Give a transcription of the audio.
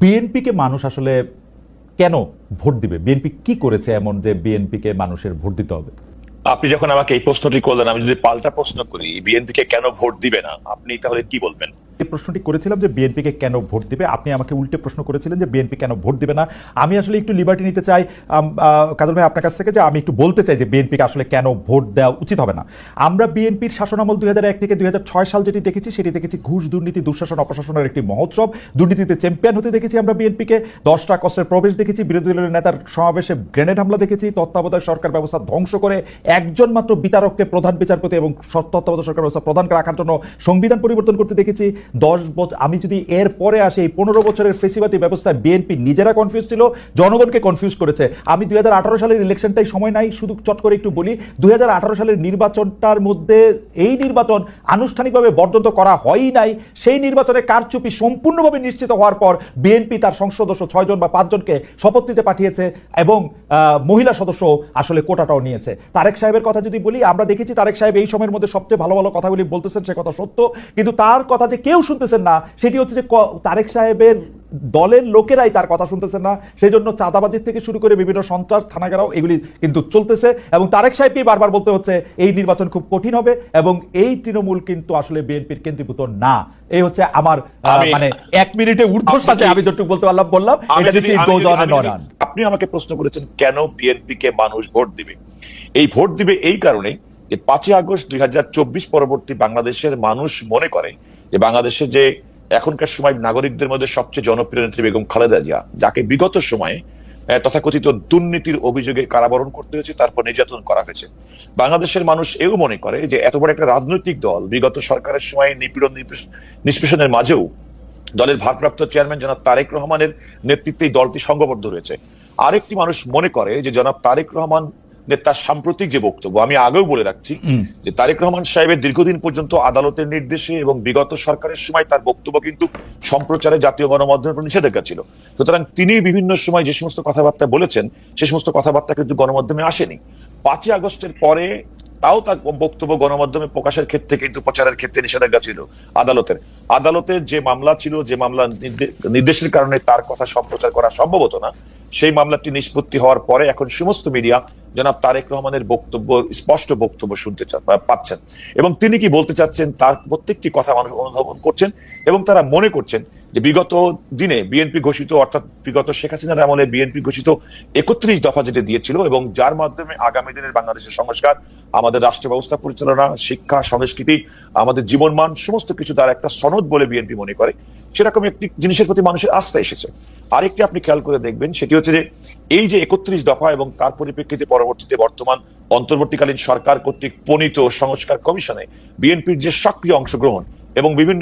বিএনপিকে মানুষ আসলে কেন ভোট দিবে? বিএনপি কি করেছে এমন যে বিএনপিকে মানুষের ভোট দিতে হবে? আপনি যখন আমাকে এই প্রশ্নটি করলেন, আমি যদি পাল্টা প্রশ্ন করি, বিএনপিকে কেন ভোট দিবে না? আপনি তাহলে কি বলবেন? প্রশ্নটি করেছিলাম যে বিএনপিকে কেন ভোট দিবে? আপনি আমাকে উল্টে প্রশ্ন করেছিলেন যে বিএনপি কেন ভোট দিবে না। আমি আসলে একটু লিবার্টি নিতে চাই। কাজল ভাই, আপনার কাছ থেকে যে আমি একটু বলতে চাই যে বিএনপিকে আসলে কেন ভোট দেওয়া উচিত হবে না। আমরা বিএনপির শাসনামল দুই থেকে দুই সাল যেটি দেখেছি, সেটি দেখেছি ঘুষ, দুর্নীতি, দুঃশাসন, অপশাসনের একটি মহোৎসব। দুর্নীতিতে চ্যাম্পিয়ন হতে দেখেছি আমরা বিএনপিকে দশটা কষ্টের প্রবেশ দেখেছি। বিরোধী দলের নেতার সমাবেশে গ্রেনেড হামলা দেখেছি। তত্ত্বাবধায়ক সরকার ব্যবস্থা ধ্বংস করে একজন মাত্র বিচারককে প্রধান বিচারপতি এবং তত্ত্বাবধায়ক সরকার ব্যবস্থা প্রধান রাখার জন্য সংবিধান পরিবর্তন করতে দেখেছি। দশ বছর আমি যদি এর পরে আসি, এই পনেরো বছরের ফেসিবাদী ব্যবস্থায় বিএনপি নিজেরা কনফিউজ ছিল, জনগণকে কনফিউজ করেছে। আমি দু হাজার আঠারো সালের ইলেকশনটাই সময় নাই, শুধু চট করে একটু বলি, দুই হাজার আঠারো সালের নির্বাচনটার মধ্যে এই নির্বাচন আনুষ্ঠানিকভাবে বর্জন করা হয়ই নাই। সেই নির্বাচনে কারচুপি সম্পূর্ণভাবে নিশ্চিত হওয়ার পর বিএনপি তার সংসদ ছয়জন বা পাঁচজনকে শপথ নিতে পাঠিয়েছে এবং মহিলা সদস্য আসলে কোটাটাও নিয়েছে। তারেক সাহেবের কথা যদি বলি, আমরা দেখেছি তারেক সাহেব এই সময়ের মধ্যে সবচেয়ে ভালো ভালো কথাগুলি বলতেছেন, সে কথা সত্য। কিন্তু তার কথা যে কেউ শুনতেছেন না সেটি হচ্ছে যে তারেক সাহেবের দলের লোকেরাই তার কথা শুনতেছেন না সেই জন্য চাঁদাবাজির থেকে শুরু করে বিভিন্ন সন্ত্রাস থানাগারাও এগুলি কিন্তু চলতেছে এবং তারেক সাহেবকেই বারবার বলতে হচ্ছে এই নির্বাচন খুব কঠিন হবে এবং এই তৃণমূল কিন্তু আসলে বিএনপির কেন্দ্রীভূত না। এই হচ্ছে আমার মানে এক মিনিটে ঊর্ধ্বশ্বাসে আপনি- আমি যতটুকু বলতে পারলাম বললাম। এটা যদি-। আপনি আমাকে প্রশ্ন করেছেন কেন বিএনপি কে মানুষ ভোট দিবে? এই ভোট দিবে এই কারণে যে পাঁচই আগস্ট দুই হাজার চব্বিশ পরবর্তী বাংলাদেশের মানুষ মনে করে যে বাংলাদেশে যে এখনকার সময় নাগরিকদের মধ্যে সবচেয়ে জনপ্রিয় নেত্রী বেগম খালেদা জিয়া, যাকে বিগত সময়ে তথাকথিত দুর্নীতির অভিযোগে কারাবরণ করতে হয়েছে, তারপর নির্যাতন করা হয়েছে। বাংলাদেশের মানুষ এও মনে করে যে এত বড় একটা রাজনৈতিক দল বিগত সরকারের সময় নিপীড়ন নিষ্পেষণের মাঝেও দলের ভারপ্রাপ্ত চেয়ারম্যান জনাব তারেক রহমানের নেতৃত্বে দলটি সংঘবদ্ধ রয়েছে। আরেকটি মানুষ মনে করে যে জনাব তারেক রহমান তার সাম্প্রতিক যে বক্তব্য আমি আগেও বলে রাখছি যে তারেক রহমান সাহেবের দীর্ঘদিন পর্যন্ত আদালতের নির্দেশে এবং বিগত সরকারের সময় তার বক্তব্য কিন্তু সম্প্রচারে জাতীয় গণমাধ্যমের উপর নিষেধাজ্ঞা ছিল। সুতরাং তিনি বিভিন্ন সময় যে সমস্ত কথাবার্তা বলেছেন সে সমস্ত কথাবার্তা কিন্তু গণমাধ্যমে আসেনি। পাঁচই আগস্টের পরে তাও তার বক্তব্য গণমাধ্যমে প্রকাশের ক্ষেত্রে কিন্তু প্রচারের ক্ষেত্রে নিষেধাজ্ঞা ছিল আদালতের। আদালতের যে মামলা ছিল যে মামলা নির্দে- নির্দেশের কারণে তার কথা সম্প্রচার করা সম্ভব হতো না। সেই মামলাটি নিষ্পত্তি হওয়ার পরে এখন সমস্ত মিডিয়া জনাব তারেক রহমানের বক্তব্য, স্পষ্ট বক্তব্য শুনতে পাচ্ছেন। এবং তিনি কি বলতে চাচ্ছেন তার প্রত্যেকটি কথা মানুষ অনুধাবন করছেন এবং তারা মনে করছেন যে বিগত দিনে বিএনপি ঘোষিত, অর্থাৎ বিগত শেখ হাসিনার আমলে বিএনপি ঘোষিত একত্রিশ দফা যেটা দিয়েছিল এবং যার মাধ্যমে আগামী দিনের বাংলাদেশের সংস্কার, আমাদের রাষ্ট্র ব্যবস্থা পরিচালনা, শিক্ষা, সংস্কৃতি, আমাদের জীবনমান, সমস্ত কিছু তার একটা সনদ বলে বিএনপি মনে করে। সেরকম একটি জিনিসের প্রতি মানুষের আস্থা এসেছে। আরেকটি আপনি খেয়াল করে দেখবেন, সেটি হচ্ছে যে এই যে একত্রিশ দফা এবং তার পরিপ্রেক্ষিতে পরবর্তীতে বর্তমান অন্তর্বর্তীকালীন সরকার কর্তৃক প্রণীত সংস্কার কমিশনে বিএনপির যে সক্রিয় অংশগ্রহণ এবং বিভিন্ন